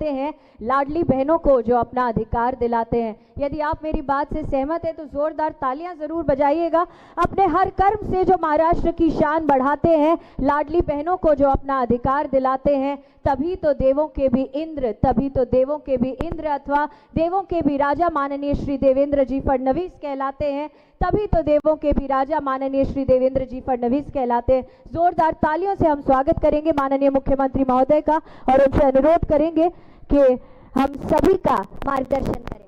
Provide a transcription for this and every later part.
करते हैं लाडली बहनों को जो अपना अधिकार दिलाते हैं। यदि आप मेरी बात से सहमत हैं तो जोरदार तालियाँ ज़रूर बजाइएगा। अपने हर कर्म से जो महाराष्ट्र की शान बढ़ाते हैं, लाडली बहनों को जो अपना अधिकार दिलाते हैं तभी तो देवों के भी इंद्र, तभी तो देवों के भी इंद्र अथवा देवों के भी राजा माननीय श्री देवेंद्र जी फडणवीस कहलाते हैं। तभी तो देवों के भी राजा माननीय श्री देवेंद्र जी फडणवीस कहलाते हैं। जोरदार तालियों से हम स्वागत करेंगे माननीय मुख्यमंत्री महोदय का और उनसे अनुरोध करेंगे कि हम सभी का मार्गदर्शन करें।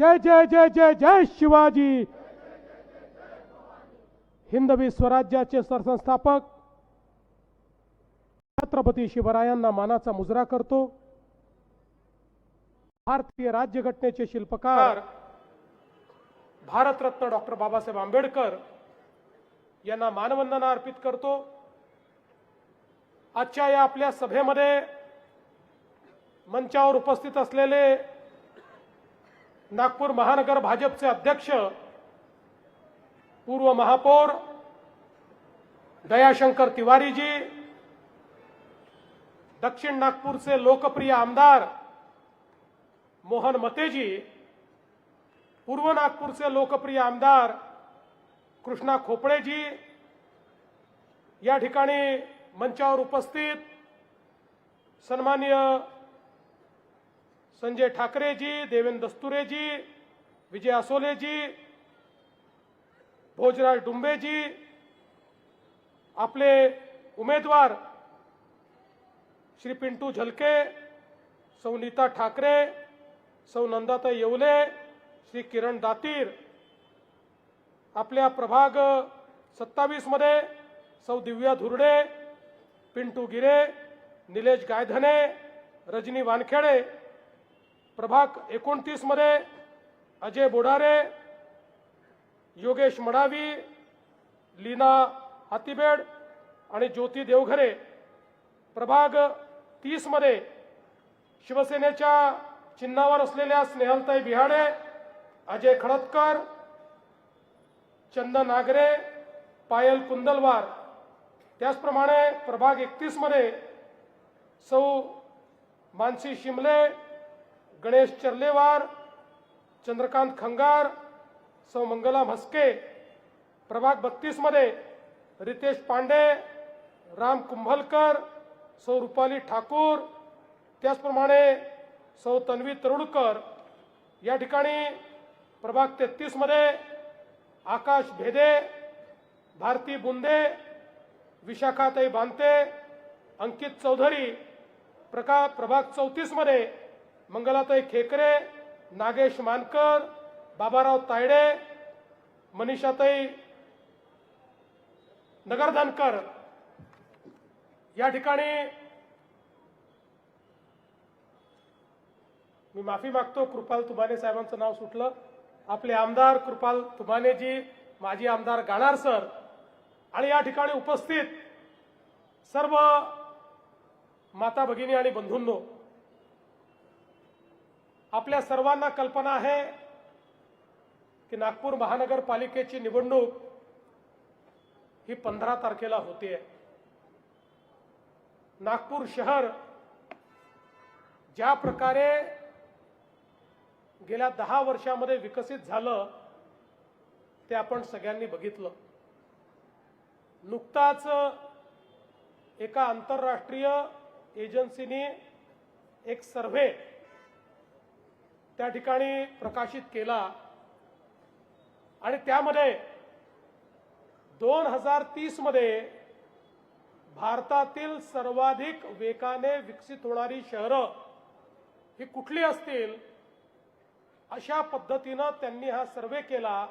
जय जय जय जय जय शिवाजी. हिंदवी स्वराज्याचे सरसंस्थापक छत्रपती शिवरायांना मानाचा मुजरा करतो. भारतीय राज्यघटनेचे शिल्पकार भारतरत्न डॉक्टर बाबासाहेब आंबेडकर यांना मानवंदना अर्पित करतो. आजच्या या आपल्या सभेमध्ये मंचावर उपस्थित असलेले नागपूर महानगर भाजपचे अध्यक्ष पूर्व महापौर दयाशंकर तिवारीजी दक्षिण नागपूरचे लोकप्रिय आमदार मोहन मतेजी पूर्व नागपूरचे लोकप्रिय आमदार कृष्णा खोपडेजी या ठिकाणी मंचावर उपस्थित सन्माननीय संजय ठाकरेजी देवेंद्र दस्तुरेजी विजय असोलेजी भोजराज डुंबेजी आपले उमेदवार श्री पिंटू झलके सौ नीता ठाकरे सौ नंदाता येवले श्री किरण दातीर आपल्या प्रभाग सत्तावीसमध्ये सौ दिव्या धुर्डे पिंटू गिरे निलेश गायधने रजनी वानखेडे प्रभाग एकोणतीसमध्ये अजय बोडारे योगेश मडावी लीना हातीबेड आणि ज्योती देवघरे. प्रभाग तीसमध्ये शिवसेनेच्या चिन्हावर असलेल्या स्नेहलताई बिहाडे अजय खडतकर चंदन नागरे पायल कुंदलवार. त्याचप्रमाणे प्रभाग एकतीसमध्ये सौ मानसी शिमले गणेश चर्लेवार चंद्रकांत खंगार सौ मंगला म्हस्के प्रभाग बत्तीसमध्ये रितेश पांडे राम कुंभलकर सौ रुपाली ठाकूर त्याचप्रमाणे सौ तन्वी तरुडकर. या ठिकाणी प्रभाग तेहतीसमध्ये आकाश भेदे भारती बुंदे विशाखाताई बांते अंकित चौधरी प्रका प्रभाग चौतीसमध्ये मंगलाताई खेकरे नागेश मानकर बाबाराव तायडे मनीषाताई नगरधनकर. या ठिकाणी मी माफी मागतो कृपाल तुमाने साहेबांचं नाव सुटलं. आपले आमदार कृपाल तुमानेजी माजी आमदार गाणार सर आणि या ठिकाणी उपस्थित सर्व माता भगिनी आणि बंधूंनो आपल्या सर्वांना कल्पना आहे की नागपूर महानगरपालिकेची निवडणूक ही पंधरा तारखेला होते नागपूर शहर ज्या प्रकारे गेल्या दहा वर्षामध्ये विकसित झालं ते आपण सगळ्यांनी बघितलं. नुकताच एका आंतरराष्ट्रीय एजन्सीने एक सर्व्हे त्या ठिकाणी प्रकाशित केला. आणि त्यामध्ये दोन हजार तीसमध्ये भारतातील सर्वाधिक वेगाने विकसित होणारी शहरं ही कुठली असतील? अशा पद्धतीनं त्यांनी हा सर्वे केला.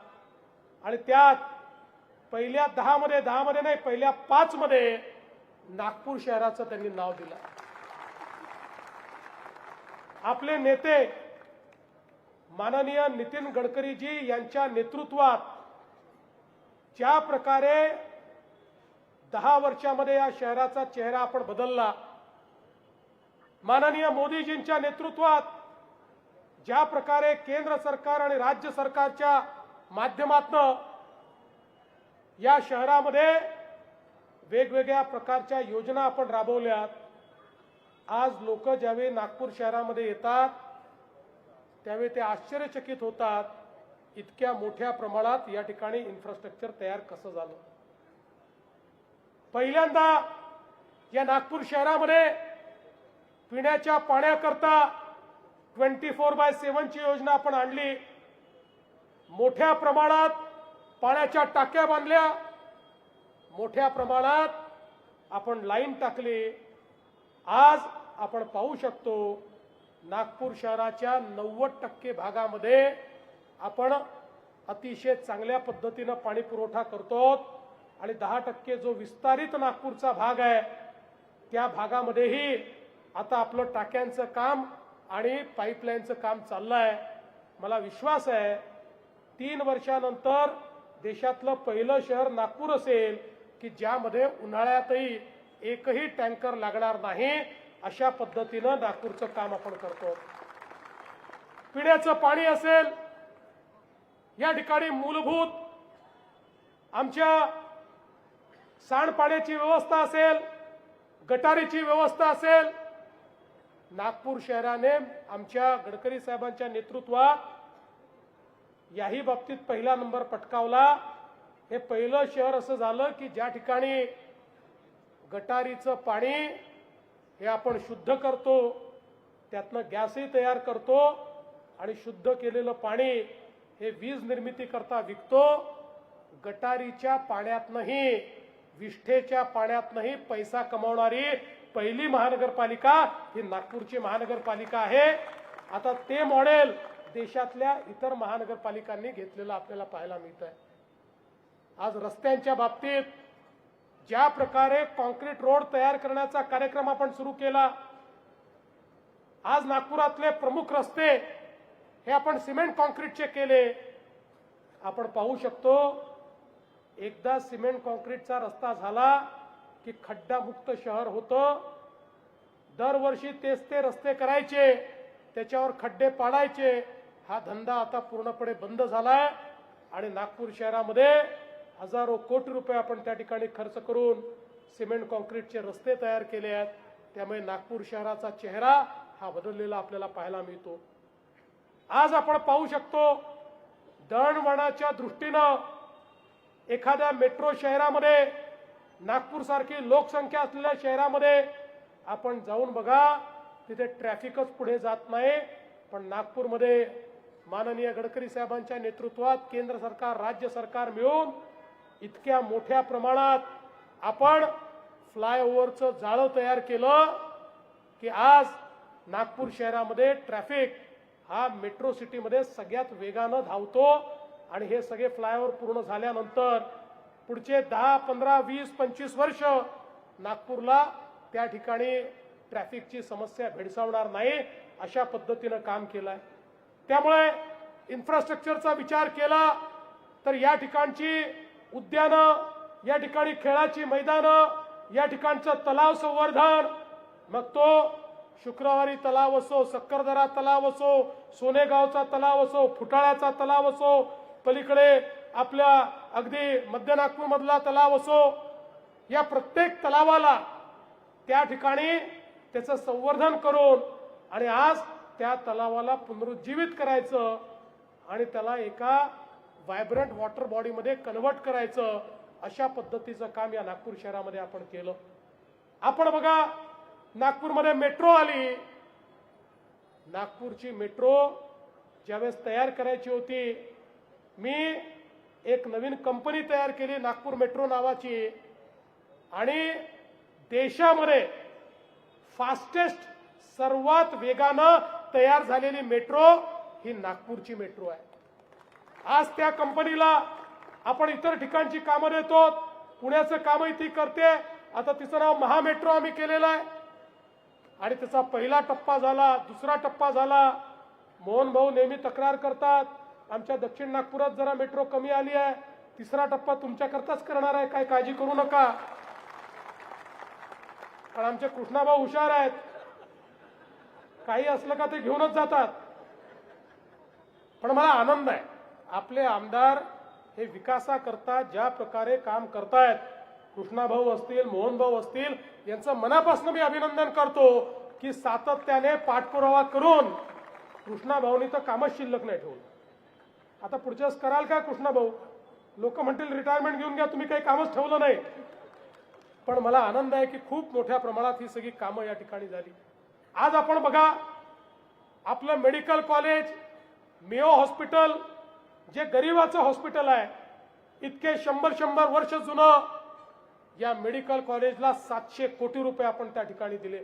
आणि त्यात पहिल्या दहामध्ये दहामध्ये नाही पहिल्या पाच मध्ये नागपूर शहराचं त्यांनी नाव दिलं. आपले नेते माननीय नितीन गडकरीजी यांच्या नेतृत्वात ज्या प्रकारे दहा वर्षामध्ये या शहराचा चेहरा आपण बदलला माननीय मोदीजींच्या नेतृत्वात ज्या प्रकारे केंद्र सरकार आणि राज्य सरकारच्या माध्यमातनं या शहरामध्ये वेगवेगळ्या प्रकारच्या योजना आपण राबवल्यात. आज लोक ज्यावेळी नागपूर शहरामध्ये येतात त्यावेळी ते आश्चर्यचकित होतात इतक्या मोठ्या प्रमाणात या ठिकाणी इन्फ्रास्ट्रक्चर तयार कसं झालं. पहिल्यांदा या नागपूर शहरामध्ये पिण्याच्या पाण्याकरता ट्वेंटी फोर बाय सेव्हनची योजना आपण आणली. मोठ्या प्रमाणात पाण्याच्या टाक्या बांधल्या. मोठ्या प्रमाणात आपण लाईन टाकली. आज आपण पाहू शकतो नागपूर शहराच्या नव्वद टक्के भागामध्ये आपण अतिशय चांगल्या पद्धतीनं पाणी पुरवठा करतो आणि दहा टक्के जो विस्तारित नागपूरचा भाग आहे त्या भागामध्येही आता आपलं टाक्यांचं काम आणि पाईपलाईनचं काम चाललं आहे मला विश्वास आहे तीन वर्षानंतर देशातलं पहिलं शहर नागपूर असेल की ज्यामध्ये उन्हाळ्यातही एकही टँकर लागणार नाही. अशा पद्धतीनं नागपूरचं काम आपण करतो. पिण्याचं पाणी असेल या ठिकाणी मूलभूत आमच्या सांडपाण्याची व्यवस्था असेल गटारीची व्यवस्था असेल नागपूर शहराने आमच्या गडकरी साहेबांच्या नेतृत्वात याही बाबतीत पहिला नंबर पटकावला. हे पहिलं शहर असं झालं की ज्या ठिकाणी गटारीचं पाणी हे आपण शुद्ध करतो त्यातनं गॅसही तयार करतो आणि शुद्ध केलेलं पाणी हे वीज निर्मिती करता विकतो. गटारीच्या पाण्यातनंही विष्ठेच्या पाण्यातनंही पैसा कमावणारी पहिली महानगरपालिका ही नागपूरची महानगरपालिका आहे. आता ते मॉडेल देशातल्या इतर महानगरपालिकांनी घेतलेलं आपल्याला पाहायला मिळत आहे आज रस्त्यांच्या बाबतीत ज्या प्रकारे कॉन्क्रीट रोड तयार करण्याचा कार्यक्रम आपण सुरू केला आज नागपुरातले प्रमुख रस्ते हे आपण सिमेंट कॉन्क्रीटचे केले. आपण पाहू शकतो एकदा सिमेंट कॉन्क्रीटचा रस्ता झाला की खड्डामुक्त शहर होतं. दरवर्षी तेच ते रस्ते करायचे त्याच्यावर खड्डे पाडायचे. हा धंदा आता पूर्णपणे बंद झालाय आणि नागपूर शहरामध्ये हजारो कोटी रुपये आपण त्या ठिकाणी खर्च करून सिमेंट कॉन्क्रीटचे रस्ते तयार केले आहेत. त्यामुळे नागपूर शहराचा चेहरा हा बदललेला आपल्याला पाहायला मिळतो. आज आपण पाहू शकतो दळणवळणाच्या दृष्टीनं एखाद्या मेट्रो शहरामध्ये नागपूर सारखी लोकसंख्या असलेल्या शहरामध्ये आपण जाऊन बघा तिथे ट्रॅफिकच पुढे जात नाही. पण नागपूरमध्ये माननीय गडकरी साहेबांच्या नेतृत्वात केंद्र सरकार राज्य सरकार मिळून इतक्या मोठ्या प्रमाणात आपण फ्लायओव्हरचं जाळं तयार केलं की आज नागपूर शहरामध्ये ट्रॅफिक हा मेट्रो सिटीमध्ये सगळ्यात वेगानं धावतो आणि हे सगळे फ्लायओव्हर पूर्ण झाल्यानंतर पुढचे दहा पंधरा वीस पंचवीस वर्ष नागपूरला त्या ठिकाणी ट्रॅफिकची समस्या भेडसावणार नाही अशा पद्धतीनं काम केलं आहे त्यामुळे इन्फ्रास्ट्रक्चरचा विचार केला तर या ठिकाणची उद्यानं या ठिकाणी खेळाची मैदानं या ठिकाणचं तलाव संवर्धन. मग तो शुक्रवारी तलाव असो सक्करदरा तलाव असो सोनेगावचा तलाव असो फुटाळ्याचा तलाव असो पलीकडे आपल्या अगदी मध्य नागपूरमधला तलाव असो या प्रत्येक तलावाला त्या ठिकाणी त्याचं संवर्धन करून आणि आज त्या तलावाला पुनरुज्जीवित करायचं आणि त्याला एका व्हायब्रंट वॉटर बॉडीमध्ये कन्वर्ट करायचं अशा पद्धतीचं काम या नागपूर शहरामध्ये आपण केलं. आपण बघा नागपूरमध्ये मेट्रो आली. नागपूरची मेट्रो ज्यावेळेस तयार करायची होती मी एक नवीन कंपनी तयार केली नागपूर मेट्रो नावाची. आणि देशामध्ये फास्टेस्ट सर्वात वेगानं तयार झालेली मेट्रो ही नागपूरची मेट्रो आहे. आज त्या कंपनीला आपण इतर ठिकाणची कामं देतो. पुण्याचं कामही ती करते. आता तिचं नाव महामेट्रो आम्ही केलेलं आहे. आणि त्याचा पहिला टप्पा झाला दुसरा टप्पा झाला. मोहन भाऊ नेहमी तक्रार करतात आमच्या दक्षिण नागपुरात जरा मेट्रो कमी आली आहे. तिसरा टप्पा तुमच्याकरताच करणार आहे काय काळजी करू नका. कारण आमचे कृष्णाभाऊ हुशार आहेत. काही असलं का ते घेऊनच जातात. पण मला आनंद आहे. आपले आमदार हे विकासाकरता ज्या प्रकारे काम करतायत कृष्णाभाऊ असतील मोहनभाऊ असतील यांचं मनापासून मी अभिनंदन करतो की सातत्याने पाठपुरावा करून कृष्णाभाऊनी तर कामच शिल्लक नाही ठेवलं. आता पुढच्या वेळेस कराल का कृष्णाभाऊ लोक म्हणतील रिटायरमेंट घेऊन घ्या तुम्ही काही कामच ठेवलं नाही. पण मला आनंद आहे की खूप मोठ्या प्रमाणात ही सगळी कामं या ठिकाणी झाली. आज आपण बघा आपलं मेडिकल कॉलेज मेयो हॉस्पिटल जे गरिबाचं हॉस्पिटल आहे इतके शंभर शंभर वर्ष जुनं या मेडिकल कॉलेजला सातशे कोटी रुपये आपण त्या ठिकाणी दिले.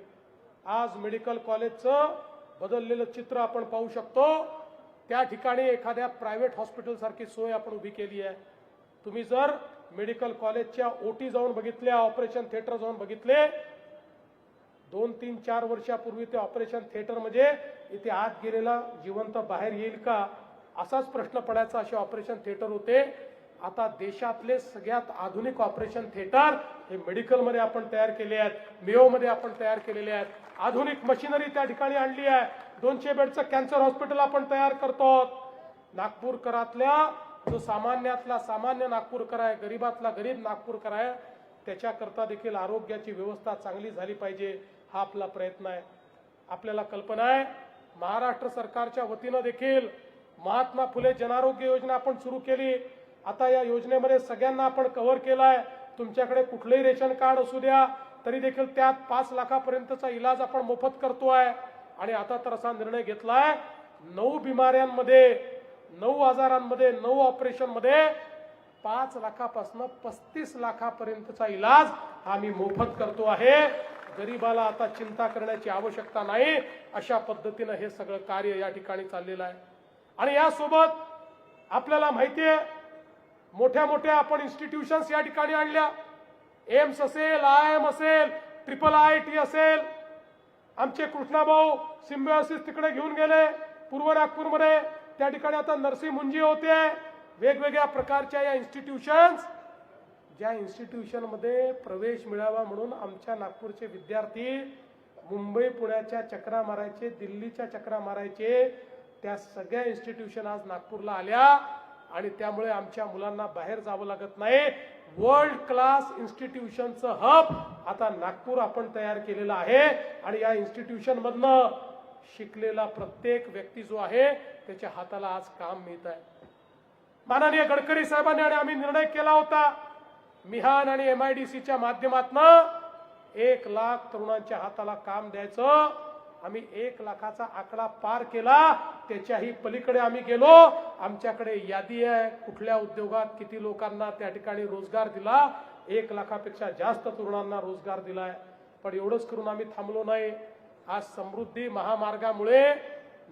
आज मेडिकल कॉलेजचं बदललेलं चित्र आपण पाहू शकतो. त्या ठिकाणी एखाद्या प्रायव्हेट हॉस्पिटलसारखी सोय आपण उभी केली आहे. तुम्ही जर मेडिकल कॉलेजच्या ओटी जाऊन बघितल्या ऑपरेशन थिएटर जाऊन बघितले दोन तीन चार वर्षापूर्वी ते ऑपरेशन थिएटर म्हणजे इथे आत गेलेला जिवंत बाहेर येईल का? असाच प्रश्न पडायचा असे ऑपरेशन थिएटर होते. आता देशातले सगळ्यात आधुनिक ऑपरेशन थिएटर हे मेडिकलमध्ये आपण तयार केले आहेत मेओमध्ये आपण तयार केलेले आहेत. आधुनिक मशिनरी त्या ठिकाणी आणली आहे. दोनशे बेडचं कॅन्सर हॉस्पिटल आपण तयार करतो नागपूरकरातल्या जो सामान्यातला सामान्य नागपूरकर आहे गरीबातला गरीब नागपूरकर आहे त्याच्याकरता देखील आरोग्याची व्यवस्था चांगली झाली पाहिजे हा आपला प्रयत्न आहे. आपल्याला कल्पना आहे महाराष्ट्र सरकारच्या वतीनं देखील महात्मा फुले जनारोग्य योजना आपण सुरू केली. आता या योजनेमध्ये सगळ्यांना आपण कव्हर केलाय. तुमच्याकडे कुठलंही रेशन कार्ड असू द्या तरी देखील त्यात पाच लाखापर्यंतचा इलाज आपण मोफत करतोय. आणि आता तर असा निर्णय घेतलाय नऊ बिमाऱ्यांमध्ये नऊ आजारांमध्ये नऊ ऑपरेशनमध्ये पाच लाखापासून पस्तीस लाखापर्यंतचा इलाज आम्ही मोफत करतो आहे. गरीबाला आता चिंता करण्याची आवश्यकता नाही. अशा पद्धतीनं हे सगळं कार्य या ठिकाणी चाललेलं आहे. आणि यासोबत आपल्याला माहिती आहे मोठ्या मोठ्या आपण इन्स्टिट्यूशन्स या ठिकाणी आणल्या. एम्स असेल आय एम असेल ट्रिपल आय टी असेल. आमचे कृष्णाभाऊ सिम्बॉसिस तिकडे घेऊन गेले पूर्व नागपूरमध्ये. त्या ठिकाणी आता नरसिंह मुंजी होते. वेगवेगळ्या प्रकारच्या या इन्स्टिट्यूशन्स ज्या इन्स्टिट्यूशनमध्ये प्रवेश मिळावा म्हणून आमच्या नागपूरचे विद्यार्थी मुंबई पुण्याच्या चक्रा मारायचे दिल्लीच्या चक्रा मारायचे त्या सगळ्या इन्स्टिट्यूशन आज नागपूरला आल्या आणि त्यामुळे आमच्या मुलांना बाहेर जावं लागत नाही. वर्ल्ड क्लास इन्स्टिट्यूशनचं हब आता नागपूर आपण तयार केलेलं आहे आणि या इन्स्टिट्यूशन मधनं शिकलेला प्रत्येक व्यक्ती जो आहे त्याच्या हाताला आज काम मिळत आहे. माननीय गडकरी साहेबांनी आणि आम्ही निर्णय केला होता मिहान आणि एम आय डी सीच्या माध्यमातनं एक लाख तरुणांच्या हाताला काम द्यायचं. आम्ही एक लाखाचा आकडा पार केला त्याच्याही पलीकडे आम्ही गेलो. आमच्याकडे यादी आहे कुठल्या उद्योगात किती लोकांना त्या ठिकाणी रोजगार दिला? एक लाखापेक्षा जास्त तरुणांना रोजगार दिलाय. पण एवढंच करून आम्ही थांबलो नाही. आज समृद्धी महामार्गामुळे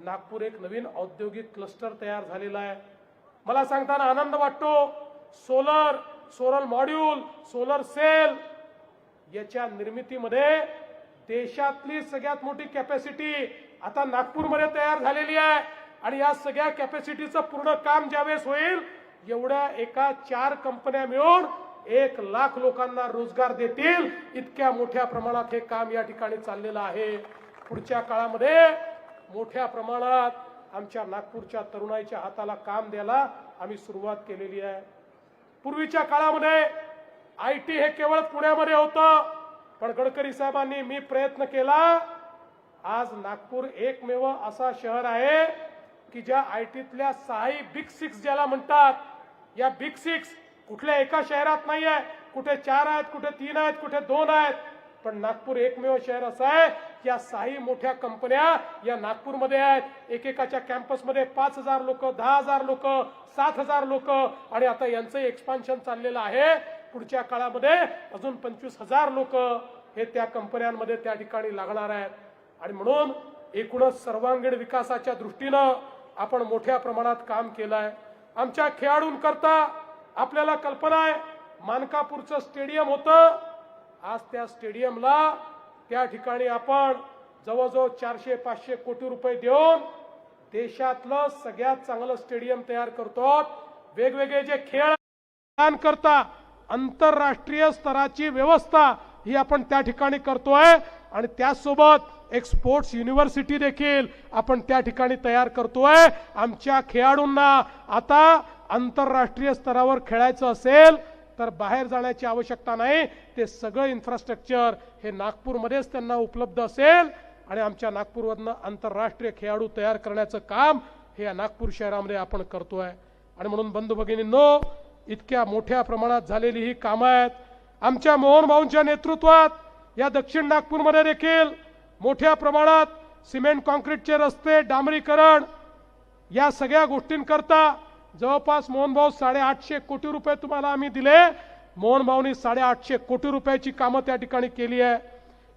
नागपूर एक नवीन औद्योगिक क्लस्टर तयार झालेला आहे. मला सांगताना आनंद वाटतो. Solar solar module solar cell याच्या निर्मितीमध्ये देशातली सगळ्यात मोठी कॅपॅसिटी आता नागपूरमध्ये तयार झालेली आहे. आणि या सगळ्या कॅपॅसिटीचं पूर्ण काम ज्यावेळेस होईल एवढ्या एका चार कंपन्या मिळून एक लाख लोकांना रोजगार देतील. इतक्या मोठ्या प्रमाणात हे काम या ठिकाणी चाललेलं आहे. पुढच्या काळामध्ये मोठ्या प्रमाणात आमच्या नागपूरच्या तरुणाईच्या हाताला काम द्यायला आम्ही सुरुवात केलेली आहे. पूर्वीच्या काळामध्ये आय टी हे केवळ पुण्यामध्ये होतं. पण गडकरी साहेबांनी मी प्रयत्न केला आज नागपूर एकमेव असा शहर आहे की ज्या आय टीतल्या सहाही बिग सिक्स ज्याला म्हणतात या बिग सिक्स कुठल्या एका शहरात नाही आहे कुठे चार आहेत कुठे तीन आहेत कुठे दोन आहेत पण नागपूर एकमेव शहर असं आहे की या सहाही मोठ्या कंपन्या या नागपूरमध्ये आहेत. एकेकाच्या कॅम्पसमध्ये पाच हजार लोक दहा हजार लोक सात हजार लोक आणि आता यांचं एक्सपान्शन चाललेलं आहे. पुढच्या काळामध्ये अजून पंचवीस हजार लोक हे त्या कंपन्यांमध्ये त्या ठिकाणी लागणार आहेत. आणि म्हणून एकूणच सर्वांगीण विकासाच्या दृष्टीनं आपण मोठ्या प्रमाणात काम केलं आहे आमच्या खेळाडूंकरता आपल्याला कल्पना आहे मानकापूरचं स्टेडियम होतं. आज त्या स्टेडियमला त्या ठिकाणी आपण जवळजवळ चारशे पाचशे कोटी रुपये देऊन देशातलं सगळ्यात चांगलं स्टेडियम तयार करतो वेगवेगळे जे खेळ करता आंतरराष्ट्रीय स्तराची व्यवस्था ही आपण त्या ठिकाणी करतोय. आणि त्याचसोबत एक स्पोर्ट्स युनिव्हर्सिटी देखील आपण त्या ठिकाणी तयार करतोय. आमच्या खेळाडूंना आता आंतरराष्ट्रीय स्तरावर खेळायचं असेल तर बाहेर जाण्याची आवश्यकता नाही. ते सगळं इन्फ्रास्ट्रक्चर हे नागपूरमध्येच त्यांना उपलब्ध असेल. आणि आमच्या नागपूरवरनं आंतरराष्ट्रीय खेळाडू तयार करण्याचं काम हे या नागपूर शहरामध्ये आपण करतोय. आणि म्हणून बंधू भगिनींनो इतक्या मोठ्या प्रमाणात झालेली ही कामं आहेत. आमच्या मोहन भाऊंच्या नेतृत्वात या दक्षिण नागपूरमध्ये देखील मोठ्या प्रमाणात सिमेंट कॉन्क्रीटचे रस्ते डांबरीकरण या सगळ्या गोष्टींकरता जवळपास मोहनभाऊ साडेआठशे कोटी रुपये तुम्हाला आम्ही दिले. मोहनभाऊनी साडेआठशे कोटी रुपयाची कामं त्या ठिकाणी केली आहे.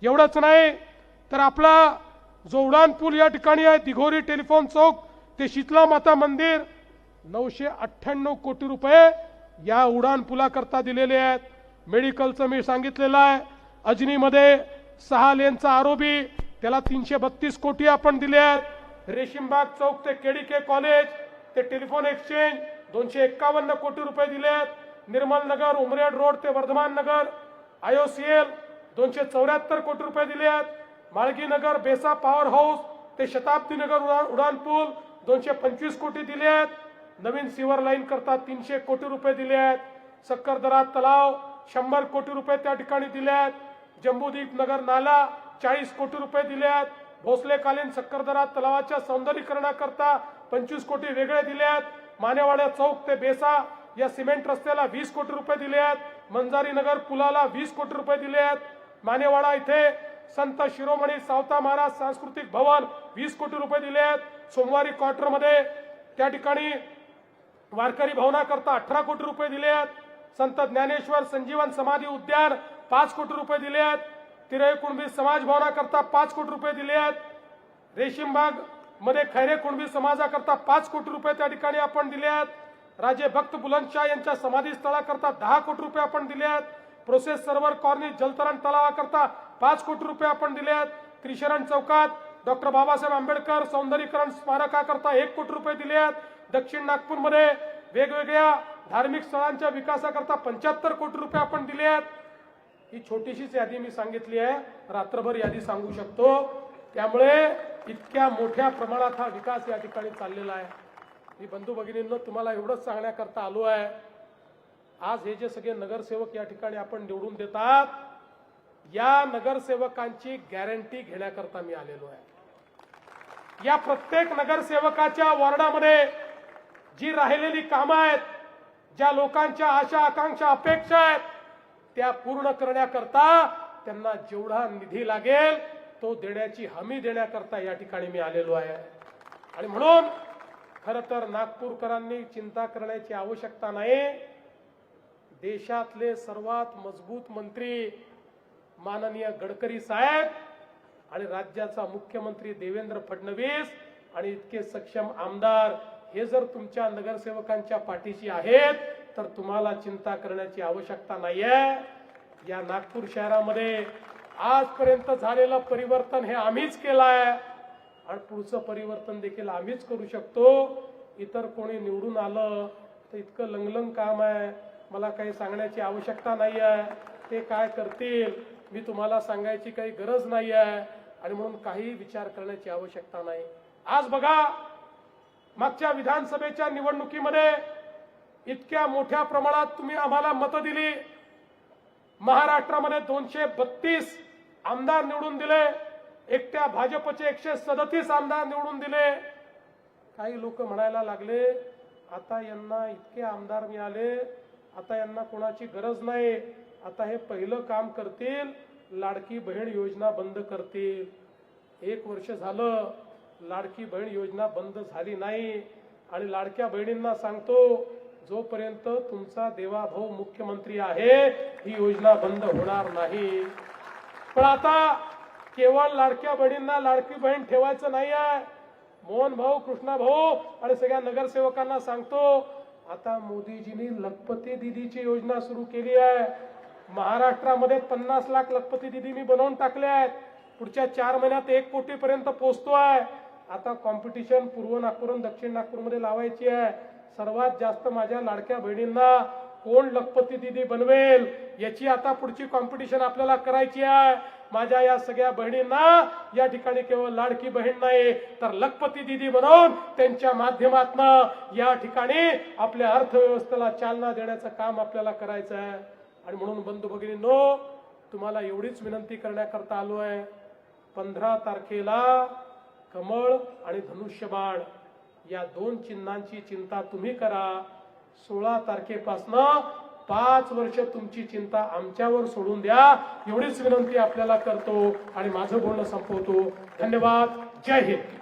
एवढंच नाही तर आपला जो उडान पूल या ठिकाणी आहे दिघोरी टेलिफोन चौक ते शीतला माता मंदिर नऊशे अठ्ठ्याण्णव कोटी रुपये या उडान पुलाकरता दिलेले आहेत. मेडिकलचं मी सांगितलेलं आहे. अजनीमध्ये सहा लेनचा आरोबी त्याला तीनशे बत्तीस कोटी आपण दिले आहेत. रेशीमबाग चौक ते केडीके कॉलेज ते टेलिफोन एक्सचेंज दोनशे एक्कावन्न कोटी रुपये दिले आहेत. निर्मल नगर उमरेड रोड ते वर्धमान नगर एल दोनशे चौऱ्याहत्तर कोटी रुपये दिले आहेत. माळगी नगर बेसा पॉवर हाऊस ते शताब्दी नगर उडान उडान पूल दोनशे पंचवीस कोटी दिले आहेत. नवीन सिवर लाईन करता तीनशे कोटी रुपये दिले आहेत. सक्करदरा तलाव शंभर कोटी रुपये त्या ठिकाणी दिले आहेत जम्बूदीप नगर नाला चाळीस कोटी रुपये दिले आहेत भोसलेकालीन सक्करदरा तलावाच्या सौंदर्यीकरणाकरता पंचवीस कोटी वेगळे दिले आहेत मानेवाड्या चौक ते बेसा या सिमेंट रस्त्याला वीस कोटी रुपये दिले आहेत मंजारी नगर पुलाला वीस कोटी रुपये दिले आहेत मानेवाडा इथे संत शिरोमणी सावता महाराज सांस्कृतिक भवन वीस कोटी रुपये दिले आहेत सोमवारी क्वार्टरमध्ये त्या ठिकाणी वारकरी भवनाकरता अठरा कोटी रुपये दिले आहेत संत ज्ञानेश्वर संजीवन समाधी उद्यान पाच कोटी रुपये दिले आहेत. तिरय कुणबी समाज भवनाकरता पाच कोटी रुपये दिले आहेत. रेशीमबागमध्ये खैरे कुणबी समाजाकरता पाच कोटी रुपये त्या ठिकाणी आपण दिले आहेत. राजे भक्त बुलंदशाह यांच्या समाधी स्थळाकरता दहा कोटी रुपये आपण दिले आहेत. प्रोसेस सर्व्हर कॉर्नी जलतरण तलावाकरता पाच कोटी रुपये आपण दिले आहेत. त्रिशरण चौकात डॉक्टर बाबासाहेब आंबेडकर सौंदर्यीकरण स्मारकाकरता एक कोटी रुपये दिले आहेत. दक्षिण नागपूरमध्ये वेगवेगळ्या धार्मिक स्थळांच्या विकासाकरता पंच्याहत्तर कोटी रुपये आपण दिले आहेत. ही छोटीशीच यादी मी सांगितली आहे. रात्रभर यादी सांगू शकतो. त्यामुळे इतक्या मोठ्या प्रमाणात हा विकास या ठिकाणी चाललेला आहे. मी बंधू भगिनींनो तुम्हाला एवढंच सांगण्याकरता आलो आहे. आज हे जे सगळे नगरसेवक या ठिकाणी आपण निवडून देतात या नगरसेवकांची गॅरंटी घेण्याकरता मी आलेलो आहे. या प्रत्येक नगरसेवकाच्या वॉर्डामध्ये जी राहिलेली कामं आहेत ज्या लोकांच्या आशा आकांक्षा अपेक्षा आहेत त्या पूर्ण करण्याकरता त्यांना जेवढा निधी लागेल तो देण्याची हमी देण्याकरता या ठिकाणी मी आलेलो आहे. आणि म्हणून खर तर नागपूरकरांनी चिंता करण्याची आवश्यकता नाही. देशातले सर्वात मजबूत मंत्री माननीय गडकरी साहेब आणि राज्याचा मुख्यमंत्री देवेंद्र फडणवीस आणि इतके सक्षम आमदार हे जर तुमच्या नगरसेवकांच्या पाठीशी आहेत तर तुम्हाला चिंता करण्याची आवश्यकता नाहीये. या नागपूर शहरामध्ये आजपर्यंत झालेलं परिवर्तन हे आम्हीच केलं आहे आणि पुढचं परिवर्तन देखील आम्हीच करू शकतो. इतर कोणी निवडून आलं तर इतकं लंगलंग काम आहे. मला काही सांगण्याची आवश्यकता नाही आहे ते काय करतील मी तुम्हाला सांगायची काही गरज नाही आहे आणि म्हणून काही विचार करण्याची आवश्यकता नाही. आज बघा मागच्या विधानसभेच्या निवडणुकीमध्ये इतक्या मोठ्या प्रमाणात तुम्ही आम्हाला मतं दिली. महाराष्ट्रामध्ये दोनशे बत्तीस आमदार निवडून दिले. एकट्या भाजपचे एकशे सदतीस आमदार निवडून दिले. काही लोक म्हणायला लागले आता यांना इतके आमदार मिळाले आता यांना कोणाची गरज नाही आता हे पहिलं काम करतील लाडकी बहीण योजना बंद करतील. एक वर्ष झालं लाडकी बहीण योजना बंद झाली नाही. आणि लाडक्या बहिणींना सांगतो जोपर्यंत तुमचा देवाभाऊ मुख्यमंत्री आहे ही योजना बंद होणार नाही. पण आता केवळ लाडक्या बहिणींना लाडकी बहीण ठेवायचं नाही आहे मोहन भाऊ कृष्णा भाऊ आणि सगळ्या नगरसेवकांना सांगतो आता मोदीजींनी लखपती दिदीची योजना सुरू केली आहे. महाराष्ट्रामध्ये पन्नास लाख लखपती दिदी मी बनवून टाकले आहेत. पुढच्या चार महिन्यात एक कोटीपर्यंत पोचतो आहे आता कॉम्पिटिशन पूर्व नागपूर आणि दक्षिण नागपूरमध्ये लावायची आहे. सर्वात जास्त माझ्या लाडक्या बहिणींना कोण लखपती दिदी बनवेल याची आता पुढची कॉम्पिटिशन आपल्याला करायची आहे. माझ्या या सगळ्या बहिणींना या ठिकाणी केवळ लाडकी बहीण नाही तर लखपती दिदी बनवून त्यांच्या माध्यमातनं या ठिकाणी आपल्या अर्थव्यवस्थेला चालना देण्याचं काम आपल्याला करायचं आहे. आणि म्हणून बंधू भगिनींनो तुम्हाला एवढीच विनंती करण्याकरता आलो आहे. पंधरा तारखेला कमळ आणि धनुष्यबाण या दोन चिन्हांची चिंता तुम्ही करा. सोळा तारखेपासनं पाच वर्ष तुमची चिंता आमच्यावर सोडून द्या. एवढीच विनंती आपल्याला करतो आणि माझं बोलणं संपवतो. धन्यवाद. जय हिंद.